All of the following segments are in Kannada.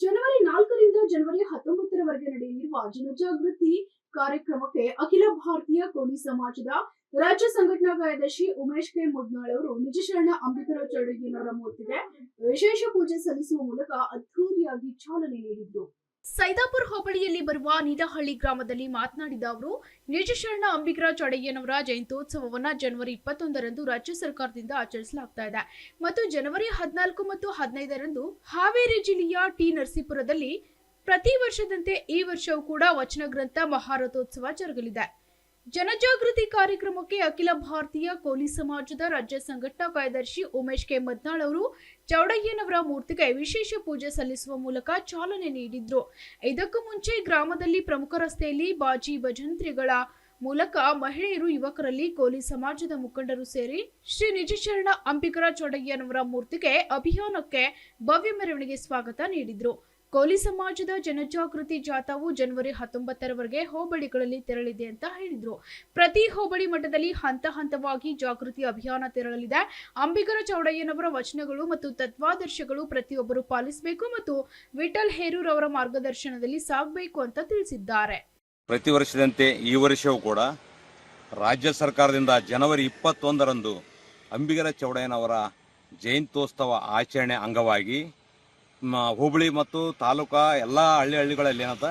ಜನವರಿ ನಾಲ್ಕರಿಂದ ಜನವರಿ ಹತ್ತೊಂಬತ್ತರವರೆಗೆ ನಡೆಯಲಿರುವ ಜನಜಾಗೃತಿ ಕಾರ್ಯಕ್ರಮಕ್ಕೆ ಅಖಿಲ ಭಾರತೀಯ ಕೋಲಿ ಸಮಾಜದ ರಾಜ್ಯ ಸಂಘಟನಾ ಕಾರ್ಯದರ್ಶಿ ಉಮೇಶ್ ಕೆ. ಮುದ್ನಾಳ್ ಅವರು ನಿಜಶರಣ ಅಂಬಿಕರ ಚೌಡಯ್ಯನವರ ಮೂರ್ತಿಗೆ ವಿಶೇಷ ಪೂಜೆ ಸಲ್ಲಿಸುವ ಮೂಲಕ ಅದ್ಧೂರಿಯಾಗಿ ಚಾಲನೆ ನೀಡಿದ್ರು ಸೈದಾಪುರ ಹೋಬಳಿಯಲ್ಲಿ ಬರುವ ನೀಲಹಳ್ಳಿ ಗ್ರಾಮದಲ್ಲಿ ಮಾತನಾಡಿದ ಅವರು ನಿಜಶರಣ ಅಂಬಿಗರ ಚೌಡಯ್ಯನವರ ಜಯಂತ್ಯೋತ್ಸವವನ್ನ ಜನವರಿ ಇಪ್ಪತ್ತೊಂದರಂದು ರಾಜ್ಯ ಸರ್ಕಾರದಿಂದ ಆಚರಿಸಲಾಗ್ತಾ ಇದೆ. ಮತ್ತು ಜನವರಿ ಹದಿನಾಲ್ಕು ಮತ್ತು ಹದಿನೈದರಂದು ಹಾವೇರಿ ಜಿಲ್ಲೆಯ ಟಿ ನರಸೀಪುರದಲ್ಲಿ ಪ್ರತಿ ವರ್ಷದಂತೆ ಈ ವರ್ಷವೂ ಕೂಡ ವಚನ ಗ್ರಂಥ ಮಹಾರಥೋತ್ಸವ ಜರುಗಲಿದೆ. ಜನಜಾಗೃತಿ ಕಾರ್ಯಕ್ರಮಕ್ಕೆ ಅಖಿಲ ಭಾರತೀಯ ಕೋಲಿ ಸಮಾಜದ ರಾಜ್ಯ ಸಂಘಟನಾ ಕಾರ್ಯದರ್ಶಿ ಉಮೇಶ್ ಕೆ. ಮದ್ನಾಳ್ ಅವರು ಚೌಡಯ್ಯನವರ ಮೂರ್ತಿಗೆ ವಿಶೇಷ ಪೂಜೆ ಸಲ್ಲಿಸುವ ಮೂಲಕ ಚಾಲನೆ ನೀಡಿದ್ರು. ಇದಕ್ಕೂ ಮುಂಚೆ ಗ್ರಾಮದಲ್ಲಿ ಪ್ರಮುಖ ರಸ್ತೆಯಲ್ಲಿ ಬಾಜಿ ಭಜಂತ್ರಿಗಳ ಮೂಲಕ ಮಹಿಳೆಯರು, ಯುವಕರಲ್ಲಿ ಕೋಲಿ ಸಮಾಜದ ಮುಖಂಡರು ಸೇರಿ ಶ್ರೀ ನಿಜಶರಣ ಅಂಬಿಕರ ಚೌಡಯ್ಯನವರ ಮೂರ್ತಿಗೆ ಅಭಿಯಾನಕ್ಕೆ ಭವ್ಯ ಮೆರವಣಿಗೆ ಸ್ವಾಗತ ನೀಡಿದ್ರು. ಕೋಲಿ ಸಮಾಜದ ಜನಜಾಗೃತಿ ಜಾಥಾವು ಜನವರಿ ಹತ್ತೊಂಬತ್ತರವರೆಗೆ ಹೋಬಳಿಗಳಲ್ಲಿ ತೆರಳಿದೆ ಅಂತ ಹೇಳಿದ್ರು. ಪ್ರತಿ ಹೋಬಳಿ ಮಟ್ಟದಲ್ಲಿ ಹಂತ ಹಂತವಾಗಿ ಜಾಗೃತಿ ಅಭಿಯಾನ ತೆರಳಲಿದೆ. ಅಂಬಿಗರ ಚೌಡಯ್ಯನವರ ವಚನಗಳು ಮತ್ತು ತತ್ವಾದರ್ಶಗಳು ಪ್ರತಿಯೊಬ್ಬರು ಪಾಲಿಸಬೇಕು ಮತ್ತು ವಿಠಲ್ ಹೇರೂರ್ ಅವರ ಮಾರ್ಗದರ್ಶನದಲ್ಲಿ ಸಾಗಬೇಕು ಅಂತ ತಿಳಿಸಿದ್ದಾರೆ. ಪ್ರತಿ ವರ್ಷದಂತೆ ಈ ವರ್ಷವೂ ಕೂಡ ರಾಜ್ಯ ಸರ್ಕಾರದಿಂದ ಜನವರಿ ಇಪ್ಪತ್ತೊಂದರಂದು ಅಂಬಿಗರ ಚೌಡಯ್ಯನವರ ಜಯಂತ್ಯೋತ್ಸವ ಆಚರಣೆ ಅಂಗವಾಗಿ ಹೋಬಳಿ ಮತ್ತು ತಾಲೂಕಾ ಎಲ್ಲ ಹಳ್ಳಿ ಹಳ್ಳಿಗಳಲ್ಲಿ ಏನಂತ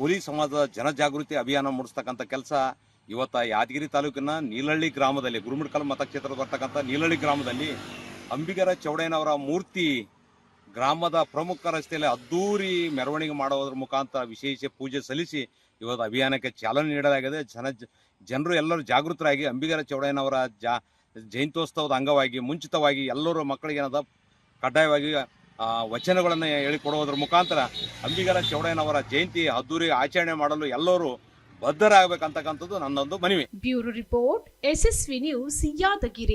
ಹುಲಿ ಸಮಾಜದ ಜನಜಾಗೃತಿ ಅಭಿಯಾನ ಮೂಡಿಸ್ತಕ್ಕಂಥ ಕೆಲಸ ಇವತ್ತ ಯಾದಗಿರಿ ತಾಲೂಕಿನ ನೀಲಹಳ್ಳಿ ಗ್ರಾಮದಲ್ಲಿ, ಗುರುಮಿಡ್ಕಲ್ ಮತಕ್ಷೇತ್ರದ ಬರ್ತಕ್ಕಂಥ ನೀಲಹಳ್ಳಿ ಗ್ರಾಮದಲ್ಲಿ ಅಂಬಿಗರ ಚೌಡಯ್ಯನವರ ಮೂರ್ತಿ ಗ್ರಾಮದ ಪ್ರಮುಖ ರಸ್ತೆಯಲ್ಲಿ ಅದ್ದೂರಿ ಮೆರವಣಿಗೆ ಮಾಡೋದ್ರ ಮುಖಾಂತರ ವಿಶೇಷ ಪೂಜೆ ಸಲ್ಲಿಸಿ ಇವತ್ತು ಅಭಿಯಾನಕ್ಕೆ ಚಾಲನೆ ನೀಡಲಾಗಿದೆ. ಜನ, ಜನರು ಎಲ್ಲರೂ ಜಾಗೃತರಾಗಿ ಅಂಬಿಗರ ಚೌಡಯ್ಯನವರ ಜಾ, ಜಯಂತ್ಯೋತ್ಸವದ ಅಂಗವಾಗಿ, ಮುಂಚಿತವಾಗಿ ಎಲ್ಲರೂ ಮಕ್ಕಳಿಗೆ ಏನದ, ಕಡ್ಡಾಯವಾಗಿ ವಚನಗಳನ್ನು ಹೇಳಿಕೊಡುವುದರ ಮುಖಾಂತರ ಅಂಬಿಗರ ಚೌಡಯ್ಯನವರ ಜಯಂತಿ ಅದ್ದೂರಿ ಆಚರಣೆ ಮಾಡಲು ಎಲ್ಲರೂ ಬದ್ಧರಾಗಬೇಕಂತಕ್ಕಂಥದ್ದು ನನ್ನೊಂದು ಮನವಿ. Bureau report SSV news, Yadgiri.